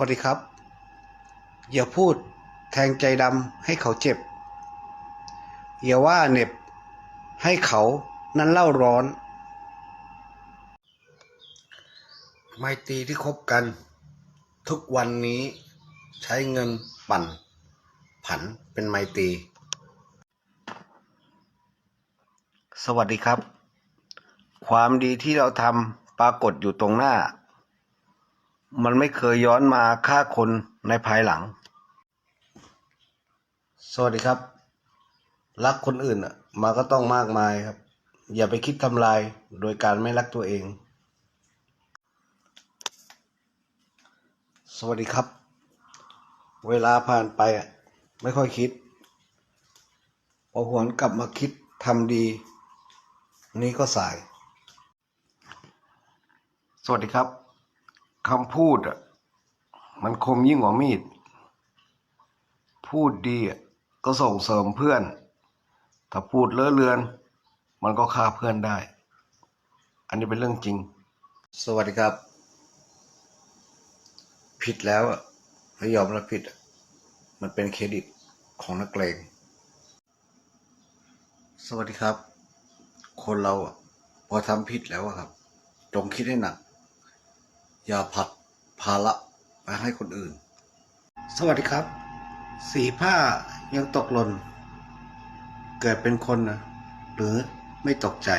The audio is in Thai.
วัสดีครับ อย่าพูดแทงใจดำให้เขาเจ็บ อย่าว่าเน็บให้เขานั้นเล่าร้อน ไมตรีที่คบกัน ทุกวันนี้ใช้เงินปั่น ผันเป็นไมตรีสวัสดีครับ ความดีที่เราทำปรากฏอยู่ตรงหน้า มันไม่เคยย้อนมาฆ่าคนในภายหลัง สวัสดีครับ รักคนอื่นอะมาก็ต้องมากมายครับ อย่าไปคิดทำลายโดยการไม่รักตัวเอง สวัสดีครับ เวลาผ่านไปอะไม่ค่อยคิดพอหวนกลับมาคิดทำดี นี่ก็สาย สวัสดีครับ คำพูดอะมันคมยิ่งกว่ามีด พูดดีก็ส่งเสริมเพื่อน ถ้าพูดเลอะเลือน มันก็ฆ่าเพื่อนได้ อันนี้เป็นเรื่องจริง สวัสดีครับ ผิดแล้วอะให้ยอมรับผิด มันเป็นเครดิตของนักเลงสวัสดีครับ คนเราอะพอทำผิดแล้วครับจงคิดให้หนัก อย่าผลัดภาระไปให้คนอื่น สวัสดีครับ สีผ้ายังตกหล่น เกิดเป็นคนนะ หรือไม่ตกใจ